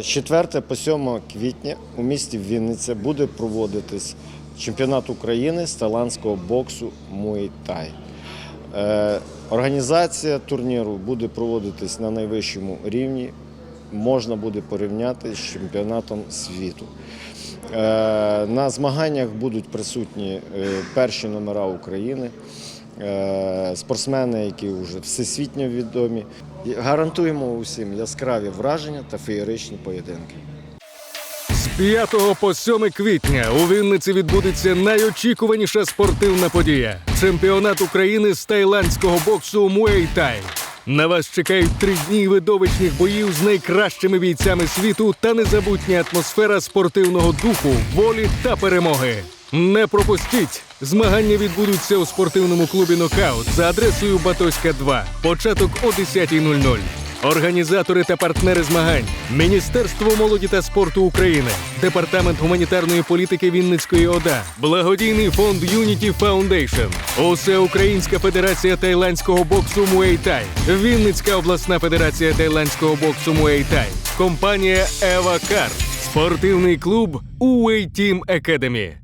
З 4 по 7 квітня у місті Вінниця буде проводитись чемпіонат України з талантського боксу Муay-Thai. Е, Організація турніру буде проводитись на найвищому рівні. Можна буде порівняти з чемпіонатом світу. Е, На змаганнях будуть присутні е, перші номера України, спортсмени, які вже всесвітньо відомі. Гарантуємо усім яскраві враження та феєричні поєдинки. З 5 по 7 квітня у Вінниці відбудеться найочікуваніша спортивна подія чемпіонат України з тайландського боксу Thai. На вас чекають три дні видовищних боїв з найкращими бійцями світу та незабутня атмосфера спортивного духу, волі та перемоги. Не пропустіть! Змагання відбудуться у спортивному клубі Нокаут за адресою Батоська 2. Початок о 10.00. Організатори та партнери змагань Міністерство молоді та спорту України, Департамент гуманітарної політики Вінницької ОДА, Благодійний фонд Unity Foundation, Усеукраїнська федерація тайландського боксу Thai, Вінницька обласна федерація тайландського боксу Thai, компанія Ева Кар, спортивний клуб Уей Team Academy.